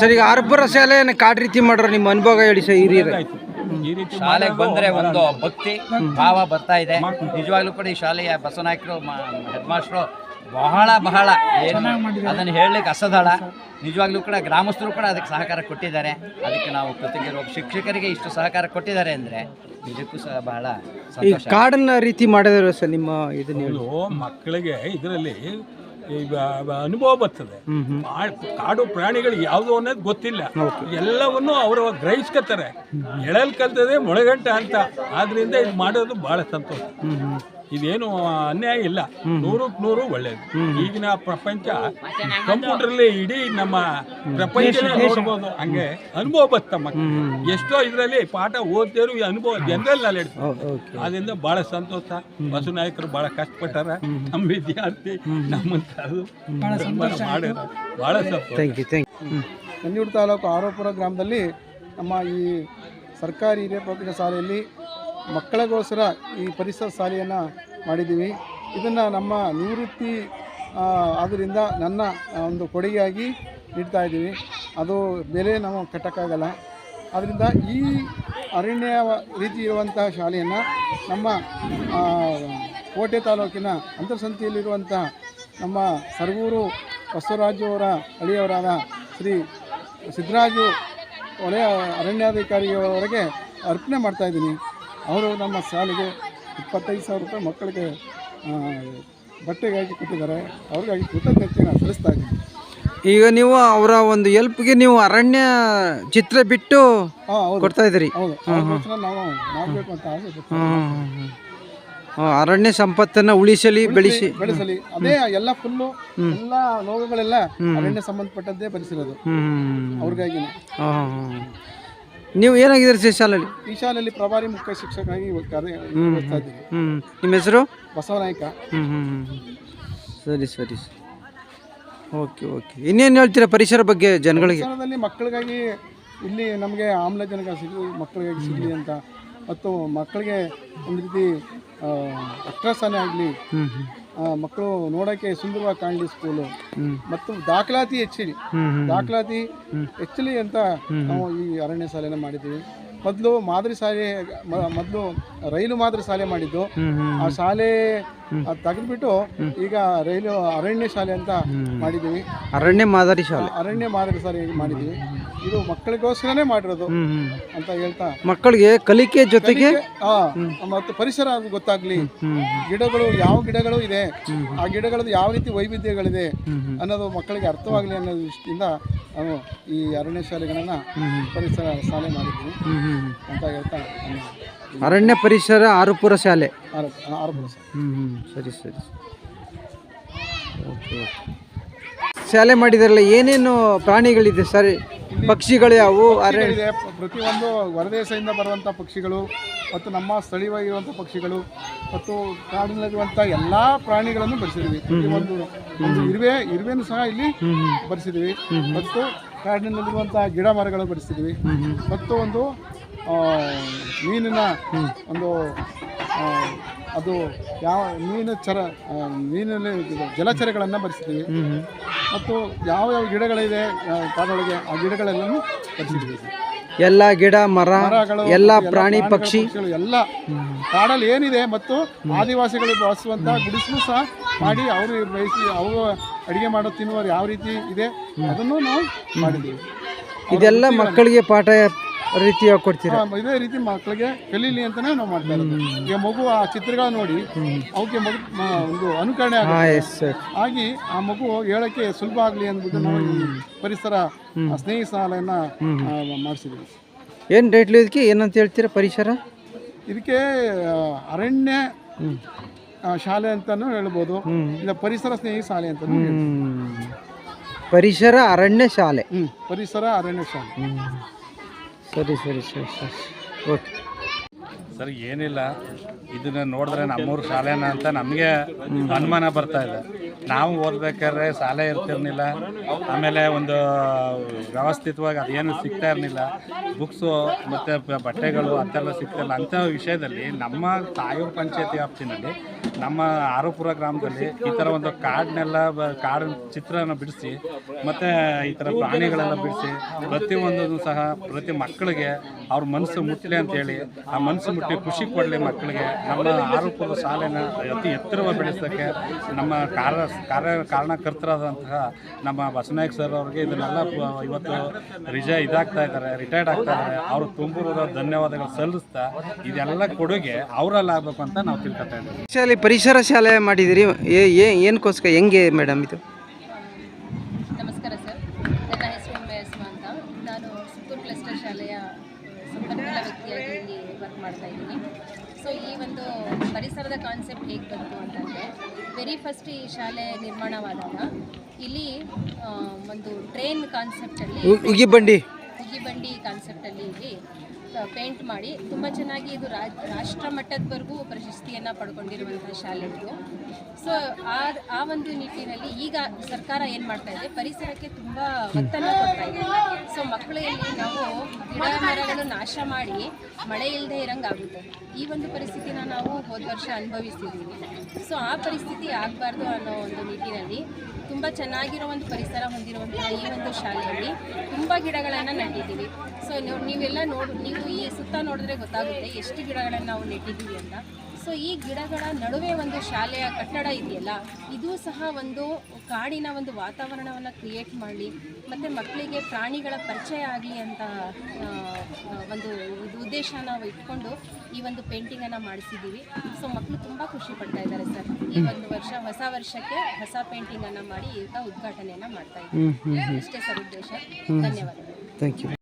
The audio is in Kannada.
ಸರ್ ಈಗ ಅರ್ಬರ ಶಾಲೆಯನ್ನು ಕಾಡ್ ರೀತಿ ಮಾಡ್ರ? ನಿಮ್ಮ ಅನುಭವ ಹೇಳಿ ಸರ್ ಹಿರಿಯರು ಈ ರೀತಿ. ಶಾಲೆಗೆ ಬಂದ್ರೆ ಒಂದು ಭಕ್ತಿ ಭಾವ ಬರ್ತಾ ಇದೆ. ನಿಜವಾಗ್ಲೂ ಕೂಡ ಈ ಶಾಲೆಯ ಬಸವನಾಯಕರು ಹೆಡ್ ಮಾಸ್ಟ್ರು ಬಹಳ ಬಹಳ ಏನು ಅದನ್ನು ಹೇಳಲಿಕ್ಕೆ ಅಸದಳ. ನಿಜವಾಗ್ಲೂ ಕೂಡ ಗ್ರಾಮಸ್ಥರು ಕೂಡ ಅದಕ್ಕೆ ಸಹಕಾರ ಕೊಟ್ಟಿದ್ದಾರೆ. ಅದಕ್ಕೆ ನಾವು ಕೃತಜ್ಞರು ಶಿಕ್ಷಕರಿಗೆ ಇಷ್ಟು ಸಹಕಾರ ಕೊಟ್ಟಿದ್ದಾರೆ ಅಂದರೆ ನಿಜಕ್ಕೂ ಸಹ ಬಹಳ ಈ ಕಾರ್ಡನ್ನ ಕಾಡನ್ನ ರೀತಿ ಮಾಡಿದ್ರು ಸರ್ ನಿಮ್ಮ ಇದನ್ನ ಮಕ್ಕಳಿಗೆ ಇದರಲ್ಲಿ ಈಗ ಅನುಭವ ಬರ್ತದೆ. ಕಾಡು ಪ್ರಾಣಿಗಳು ಯಾವುದು ಅನ್ನೋದು ಗೊತ್ತಿಲ್ಲ. ಎಲ್ಲವನ್ನು ಅವರು ಗ್ರಹಿಸ್ಕೊತಾರೆ. ಎಳಲ್ ಕಲ್ತದೆ ಮೊಳಗಂಟ ಅಂತ. ಆದ್ರಿಂದ ಇದು ಮಾಡೋದು ಬಹಳ ಸಂತೋಷ. ಇದೇನು ಅನ್ಯಾಯ ಇಲ್ಲ. ನೂರಕ್ಕೆ ನೂರು ಒಳ್ಳೇದು. ಈಗಿನ ಪ್ರಪಂಚ ಕಂಪ್ಯೂಟರ್ಲಿ ಇಡೀ ನಮ್ಮ ಪ್ರಪಂಚ ನೋಡ್ಬೋದು. ಹಂಗೆ ಅನುಭವ ಬತ್ತ ಮಕ್ಕಳು. ಎಷ್ಟೋ ಇದರಲ್ಲಿ ಪಾಠ ಓದಿದ್ರು ಈ ಅನುಭವ ಜನರಲ್ ನಾಲೆಡ್ಜ್ ಅದರಿಂದ ಬಹಳ ಸಂತೋಷ. ಬಸವನಾಯಕರು ಬಹಳ ಕಷ್ಟಪಟ್ಟಾರ. ನಮ್ಮ ವಿದ್ಯಾರ್ಥಿ ನಮ್ಮಂತ ಮಾಡಿದ್ರು ಬಹಳ ಸಂತೋಷ thank you thank you Nanjur taluk Aropura ಗ್ರಾಮದಲ್ಲಿ ನಮ್ಮ ಈ ಸರ್ಕಾರಿ ಹಿರಿಯ ಪ್ರಾಥಮಿಕ ಶಾಲೆಯಲ್ಲಿ ಮಕ್ಕಳಿಗೋಸ್ಕರ ಈ ಪರಿಸರ ಶಾಲೆಯನ್ನು ಮಾಡಿದ್ದೀವಿ. ಇದನ್ನು ನಮ್ಮ ನಿವೃತ್ತಿ ಆದ್ದರಿಂದ ನನ್ನ ಒಂದು ಕೊಡುಗೆಯಾಗಿ ನೀಡ್ತಾ ಇದ್ದೀವಿ. ಅದು ಬೆಲೆ ನಾವು ಕಟ್ಟೋಕ್ಕಾಗಲ್ಲ ಆದ್ದರಿಂದ ಈ ಅರಣ್ಯ ರೀತಿ ಇರುವಂತಹ ಶಾಲೆಯನ್ನು ನಮ್ಮ ಕೋಟೆ ತಾಲೂಕಿನ ಅಂತರ್ಸಂತಿಯಲ್ಲಿರುವಂಥ ನಮ್ಮ ಸರ್ಗೂರು ಬಸವರಾಜು ಅವರ ಅಳಿಯವರಾದ ಶ್ರೀ ಸಿದ್ದರಾಜು ಒಲೆಯ ಅರಣ್ಯಾಧಿಕಾರಿಯವರೆಗೆ ಅರ್ಪಣೆ ಮಾಡ್ತಾ ಇದ್ದೀನಿ. ಅವರು ನಮ್ಮ ಸಾಲಿಗೆ ಇಪ್ಪತ್ತೈದು ಸಾವಿರ ರೂಪಾಯಿ ಮಕ್ಕಳಿಗೆ ಬಟ್ಟೆಗಾಗಿ ಕೊಟ್ಟಿದ್ದಾರೆ. ಅವ್ರಿಗಾಗಿ ಕೃತಜ್ಞತೆಯನ್ನು ಸಲ್ಲಿಸ್ತಾ ಇದ್ದೀನಿ. ಈಗ ನೀವು ಅವರ ಒಂದು ಎಲ್ಪ್ಗೆ ನೀವು ಅರಣ್ಯ ಚಿತ್ರ ಬಿಟ್ಟು ಕೊಡ್ತಾ ಇದ್ದೀರಿ. ಹೌದು. ಅವ್ರಿಗೋಸ್ಕರ ನಾವು ಮಾಡಬೇಕು ಅಂತ ಆಸೆ ಪಡ್ತೀವಿ. ಅರಣ್ಯ ಸಂಪತ್ತನ್ನ ಉಳಿಸಲಿ ಬೆಳೆಸಿ. ಬೆಳೆಸಲಿ. ಅದೇ ಎಲ್ಲ ಫುಲ್ಲು ಎಲ್ಲ ಲೋಗಗಳೆಲ್ಲ ಅರಣ್ಯ ಸಂಬಂಧಪಟ್ಟದ್ದೇ ಬರೆಸಿರೋದು. ಅವ್ರಿಗಾಗಿ. ನೀವು ಏನಾಗಿದ್ದೀರಿ ಸರ್ ಶಾಲೆಯಲ್ಲಿ? ಈ ಶಾಲೆಯಲ್ಲಿ ಪ್ರಭಾರಿ ಮುಖ್ಯ ಶಿಕ್ಷಕನಾಗಿ ಕಾರ್ಯ ನಿರ್ವಹಿಸ್ತಾ ನಿಮ್ಮ ಹೆಸರು? ಬಸವನಾಯಕ. ಸರಿ ಸರಿ ಓಕೆ ಓಕೆ. ಇನ್ನೇನು ಹೇಳ್ತೀರಾ ಪರಿಸರ ಬಗ್ಗೆ ಜನಗಳಿಗೆ? ಶಾಲೆಯಲ್ಲಿ ಮಕ್ಕಳಿಗಾಗಿ ಇಲ್ಲಿ ನಮಗೆ ಆಮ್ಲಜನಕ ಸಿಗಲಿ ಮಕ್ಕಳಿಗಾಗಿ ಸಿಗಲಿ ಅಂತ. ಮತ್ತು ಮಕ್ಕಳಿಗೆ ಒಂದು ರೀತಿ ಅಟ್ರಾಸನೆ ಆಗಲಿ ಮಕ್ಕಳು ನೋಡೋಕೆ ಸುಂದರವಾಗಿ ಕಾಣಲಿ ಸ್ಕೂಲು. ಮತ್ತು ದಾಖಲಾತಿ ಹೆಚ್ಚಲಿ ದಾಖಲಾತಿ ಹೆಚ್ಚಲಿ ಅಂತ ನಾವು ಈ ಅರಣ್ಯ ಶಾಲೆನ ಮಾಡಿದ್ದೀವಿ. ಮೊದಲು ಮಾದರಿ ಶಾಲೆ ಮೊದಲು ರೈಲು ಮಾದರಿ ಶಾಲೆ ಮಾಡಿದ್ದು. ಆ ಶಾಲೆ ಅದು ತೆಗೆದ್ಬಿಟ್ಟು ಈಗ ರೈಲು ಅರಣ್ಯ ಶಾಲೆ ಅಂತ ಮಾಡಿದ್ದೀವಿ ಅರಣ್ಯ ಮಾದರಿ ಶಾಲೆ. ಅರಣ್ಯ ಮಾದರಿ ಶಾಲೆ ಮಾಡಿದ್ದೀವಿ ಇದು ಮಕ್ಕಳಿಗೋಸ್ಕರನೇ ಮಾಡಿರೋದು ಅಂತ ಹೇಳ್ತಾ. ಮಕ್ಕಳಿಗೆ ಕಲಿಕೆ ಜೊತೆಗೆ ಮತ್ತು ಪರಿಸರ ಗೊತ್ತಾಗ್ಲಿ. ಗಿಡಗಳು ಯಾವ ಗಿಡಗಳು ಇದೆ ಆ ಗಿಡಗಳದ್ದು ಯಾವ ರೀತಿ ವೈವಿಧ್ಯಗಳಿದೆ ಅನ್ನೋದು ಮಕ್ಕಳಿಗೆ ಅರ್ಥವಾಗಲಿ ಅನ್ನೋ ದೃಷ್ಟಿಯಿಂದ ನಾವು ಈ ಅರಣ್ಯ ಶಾಲೆಗಳನ್ನು ಪರಿಸರ ಶಾಲೆ ಹ್ಮ್ ಅಂತ ಹೇಳ್ತಾ ಅರಣ್ಯ ಪರಿಸರ ಆರುಪುರ ಶಾಲೆ. ಆರುಪುರ ಆರೋಪ ಸರ್ ಹ್ಮ್ ಹ್ಮ್ ಸರಿ ಸರಿ. Okay okay. ಶಾಲೆ ಮಾಡಿದಾರಲ್ಲ ಏನೇನು ಪ್ರಾಣಿಗಳಿದೆ ಸರ್? ಪಕ್ಷಿಗಳು ಯಾವುವು? ಅರಣ್ಯ ಪ್ರತಿಯೊಂದು ಹೊರದೇಶದಿಂದ ಬರುವಂಥ ಪಕ್ಷಿಗಳು ಮತ್ತು ನಮ್ಮ ಸ್ಥಳೀಯವಾಗಿರುವಂಥ ಪಕ್ಷಿಗಳು ಮತ್ತು ಕಾಡಿನಲ್ಲಿರುವಂಥ ಎಲ್ಲ ಪ್ರಾಣಿಗಳನ್ನು ಬರೆಸಿದ್ವಿ. ಒಂದು ಇರುವೆ ಇರುವೆನೂ ಸಹ ಇಲ್ಲಿ ಬರೆಸಿದ್ವಿ. ಮತ್ತು ಕಾಡಿನಲ್ಲಿರುವಂಥ ಗಿಡ ಮರಗಳು ಬರೆಸಿದ್ವಿ. ಮತ್ತು ಒಂದು ಮೀನಿನ ಒಂದು ಅದು ಯಾವ ಮೀನು ಚರ ಮೀನಲ್ಲಿ ಜಲಚರಗಳನ್ನು ಬರೆಸಿದ್ದೀವಿ ಮತ್ತು ಯಾವ ಯಾವ ಗಿಡಗಳಿದೆ ಕಾಡೊಳಗೆ ಆ ಗಿಡಗಳೆಲ್ಲನೂ ಬರೆಸಿದ್ದೀವಿ ಎಲ್ಲ ಗಿಡ ಮರ ಮರಗಳು ಎಲ್ಲ ಪ್ರಾಣಿ ಪಕ್ಷಿ. ಪಕ್ಷಿಗಳು ಎಲ್ಲ ಕಾಡಲ್ಲಿ ಏನಿದೆ ಮತ್ತು ಆದಿವಾಸಿಗಳು ಬಳಸುವಂತ ಗುಡಿಸಲು ಸಹ ಮಾಡಿ ಅವರು ಬಯಸಿ ಅವರು ಅಡಿಗೆ ಮಾಡೋ ತಿನ್ನುವರು ಯಾವ ರೀತಿ ಇದೆ ಅದನ್ನು ನಾವು ಮಾಡಿದ್ದೀವಿ. ಇದೆಲ್ಲ ಮಕ್ಕಳಿಗೆ ಪಾಠ ರೀತಿಯಾಗಿ ಕೊಡ್ತೀರಾ? ಆ, ಇದೇ ರೀತಿ ಮಕ್ಕಳಿಗೆ ಕಲೀಲಿ ಅಂತಾನೆ ನಾವು ಮಾಡ್ತಾ ಇರೋದು. ಈಗ ಮಗು ಆ ಚಿತ್ರಗಳ ನೋಡಿ ಅವಕ್ಕೆ ಮಗು ಮ- ಒಂದು ಅನುಕರಣೆ ಹಾಂ ಆಗುತ್ತೆ. Yes sir. ಆಗಿ ಆ ಮಗು ಹೇಳಕ್ಕೆ ಸುಲಭ ಆಗಲಿ ಅಂದ್ಬಿಟ್ಟು ನಾವು ಈ ಪರಿಸರ ಆ, ಸ್ನೇಹಿ ಶಾಲೆಯನ್ನ ಮಾಡಿಸಿದ್ವಿ ಏನು ಡೇಟ್ಲಿ ಇದಕ್ಕೆ? ಏನಂತ ಹೇಳ್ತೀರಾ ಪರಿಸರ? ಇದಕ್ಕೆ ಆ, ಅರಣ್ಯ ಆ, ಶಾಲೆ ಅಂತಾನು ಹೇಳ್ಬೋದು. ಇಲ್ಲ ಪರಿಸರ ಸ್ನೇಹಿ ಶಾಲೆ ಅಂತ. ಹ್ಮ್. ಪರಿಸರ ಅರಣ್ಯ ಶಾಲೆ. ಪರಿಸರ ಅರಣ್ಯ ಶಾಲೆ. ಸರಿ ಸರಿ ಸರಿ, ಸರ್. ಓಕೆ ಸರ್, ಏನಿಲ್ಲ. ಇದನ್ನ ನೋಡಿದ್ರೆ ನಮ್ಮೂರು ಶಾಲೆನ ಅಂತ ನಮಗೆ ಅನುಮಾನ ಬರ್ತಾ ಇದೆ. ನಾವು ಓದ್ಬೇಕಾದ್ರೆ ಶಾಲೆ ಇರ್ತಿರ್ಲಿಲ್ಲ. ಆಮೇಲೆ ಒಂದು ವ್ಯವಸ್ಥಿತವಾಗಿ ಅದೇನು ಸಿಗ್ತಾ ಇರಲಿಲ್ಲ. ಬುಕ್ಸು ಮತ್ತು ಬಟ್ಟೆಗಳು ಅಂತೆಲ್ಲ ಸಿಗ್ತಾಯಿಲ್ಲ ಅಂಥ ವಿಷಯದಲ್ಲಿ ನಮ್ಮ ತಾಯೂರು ಪಂಚಾಯತಿ ವ್ಯಾಪ್ತಿನಲ್ಲಿ, ನಮ್ಮ ಆರೋಪುರ ಗ್ರಾಮದಲ್ಲಿ ಈ ಥರ ಒಂದು ಕಾರ್ಡ್ನೆಲ್ಲ ಬ ಕಾರ್ಡ್ ಚಿತ್ರನ ಬಿಡಿಸಿ, ಮತ್ತು ಈ ಥರ ಪ್ರಾಣಿಗಳೆಲ್ಲ ಬಿಡಿಸಿ, ಪ್ರತಿಯೊಂದನ್ನು ಸಹ ಪ್ರತಿ ಮಕ್ಕಳಿಗೆ ಅವ್ರ ಮನಸ್ಸು ಮುಟ್ಟಲಿ ಅಂತೇಳಿ ಆ ಮನಸ್ಸು ಮುಟ್ಟಿ ಖುಷಿ ಕೊಡಲಿ ಮಕ್ಕಳಿಗೆ, ನಮ್ಮ ಆರೋಪದ ಶಾಲೆನ ಅತಿ ಎತ್ತರವಾಗಿ ಬೆಳೆಸೋಕ್ಕೆ ನಮ್ಮ ಕಾರ್ಯ ಕಾರ್ಯ ಕಾರಣಕರ್ತರಾದಂತಹ ನಮ್ಮ ಬಸವನಾಯಕ್ ಸರ್ ಅವ್ರಿಗೆ ಇದನ್ನೆಲ್ಲ ಇವತ್ತು ರಿಜ ಇದಾಗ್ತಾ ಇದ್ದಾರೆ ರಿಟೈರ್ಡ್ ಆಗ್ತಾ ಇದ್ದಾರೆ. ಅವರು ತುಂಬಿರೋ ಧನ್ಯವಾದಗಳು ಸಲ್ಲಿಸ್ತಾ ಇದೆಲ್ಲ ಕೊಡುಗೆ ಅವರಲ್ಲಿ ಆಗಬೇಕು ಅಂತ ನಾವು ತಿಳ್ಕೊತಾ ಇದ್ದೀವಿ. ಶಾಲೆ ಪರಿಸರ ಶಾಲೆ ಮಾಡಿದಿರಿ ಏನಕ್ಕೋಸ್ಕರ ಹೆಂಗೆ ಮೇಡಮ್ ಇದು? ನಮಸ್ಕಾರ ಸರ್. ನನ್ನ ಹೆಸರು ಮೇಸ್ಮ ಅಂತ. ನಾನು ಸುತ್ತೂರು ಕ್ಲಸ್ಟರ್ ಶಾಲೆಯ ಸಂಪನ್ಮೂಲ ವ್ಯಕ್ತಿಯಾಗಿ ಇಲ್ಲಿ ವರ್ಕ್ ಮಾಡ್ತಾ ಇದ್ದೀನಿ. ಸೊ ಈ ಒಂದು ಪರಿಸರದ ಕಾನ್ಸೆಪ್ಟ್ ಹೇಗೆ ಬಂತು ಅಂತಂದರೆ ವೆರಿ ಫಸ್ಟ್ ಈ ಶಾಲೆ ನಿರ್ಮಾಣವಾದಾಗ ಇಲ್ಲಿ ಒಂದು ಟ್ರೈನ್ ಕಾನ್ಸೆಪ್ಟಲ್ಲಿ ಅಲ್ಲಿ ಉಗಿ ಬಂಡಿ. ಉಗಿಬಂಡಿ ಕಾನ್ಸೆಪ್ಟಲ್ಲಿ ಇಲ್ಲಿ ಪೇಂಟ್ ಮಾಡಿ ತುಂಬ ಚೆನ್ನಾಗಿ ಇದು ರಾಷ್ಟ್ರ ಮಟ್ಟದವರೆಗೂ ಪ್ರಶಸ್ತಿಯನ್ನು ಪಡ್ಕೊಂಡಿರುವಂಥ ಶಾಲೆ ಇದು. ಸೊ ಆ ಆ ಒಂದು ನಿಟ್ಟಿನಲ್ಲಿ ಈಗ ಸರ್ಕಾರ ಏನು ಮಾಡ್ತಾ ಇದೆ ಪರಿಸರಕ್ಕೆ ತುಂಬ ಒತ್ತನ್ನು ಕೊಡ್ತಾ ಇದೆ. ಸೊ ಮಕ್ಕಳಲ್ಲಿ ನಾವು ಗಿಡ ಮರಗಳನ್ನು ನಾಶ ಮಾಡಿ ಮಳೆ ಇಲ್ಲದೆ ಇರಂಗಾಗುತ್ತೆ. ಈ ಒಂದು ಪರಿಸ್ಥಿತಿನ ನಾವು ಹೋದ ವರ್ಷ ಅನುಭವಿಸಿದ್ದೀವಿ ಸೊ ಆ ಪರಿಸ್ಥಿತಿ ಆಗಬಾರ್ದು ಅನ್ನೋ ಒಂದು ನಿಟ್ಟಿನಲ್ಲಿ ತುಂಬ ಚೆನ್ನಾಗಿರೋ ಒಂದು ಪರಿಸರ ಹೊಂದಿರುವಂಥ ಈ ಒಂದು ಶಾಲೆಯಲ್ಲಿ ತುಂಬ ಗಿಡಗಳನ್ನು ನೆಟ್ಟಿದ್ದೀವಿ. ಸೊ ನೀವು ನೀವೆಲ್ಲ ನೋಡಿ, ನೀವು ಈ ಸುತ್ತ ನೋಡಿದ್ರೆ ಗೊತ್ತಾಗುತ್ತೆ ಎಷ್ಟು ಗಿಡಗಳನ್ನು ನಾವು ನೆಟ್ಟಿದ್ದೀವಿ ಅಂತ. ಸೊ ಈ ಗಿಡಗಳ ನಡುವೆ ಒಂದು ಶಾಲೆಯ ಕಟ್ಟಡ ಇದೆಯಲ್ಲ ಇದು ಸಹ ಒಂದು ಕಾಡಿನ ಒಂದು ವಾತಾವರಣವನ್ನು ಕ್ರಿಯೇಟ್ ಮಾಡಲಿ ಮತ್ತು ಮಕ್ಕಳಿಗೆ ಪ್ರಾಣಿಗಳ ಪರಿಚಯ ಆಗಲಿ ಅಂತ ಒಂದು ಇದು ಉದ್ದೇಶ ನಾವು ಇಟ್ಕೊಂಡು ಈ ಒಂದು ಪೇಂಟಿಂಗನ್ನು ಮಾಡಿಸಿದ್ದೀವಿ. ಸೊ ಮಕ್ಕಳು ತುಂಬ ಖುಷಿ ಪಡ್ತಾ ಇದ್ದಾರೆ ಸರ್. ಈ ಒಂದು ವರ್ಷ ಹೊಸ ವರ್ಷಕ್ಕೆ ಹೊಸ ಪೇಂಟಿಂಗನ್ನು ಮಾಡಿ ಈಗ ಉದ್ಘಾಟನೆಯನ್ನು ಮಾಡ್ತಾ ಇದ್ದೀವಿ. ಇಷ್ಟೇ ಸರ್ ಉದ್ದೇಶ. ಧನ್ಯವಾದಗಳು. Thank you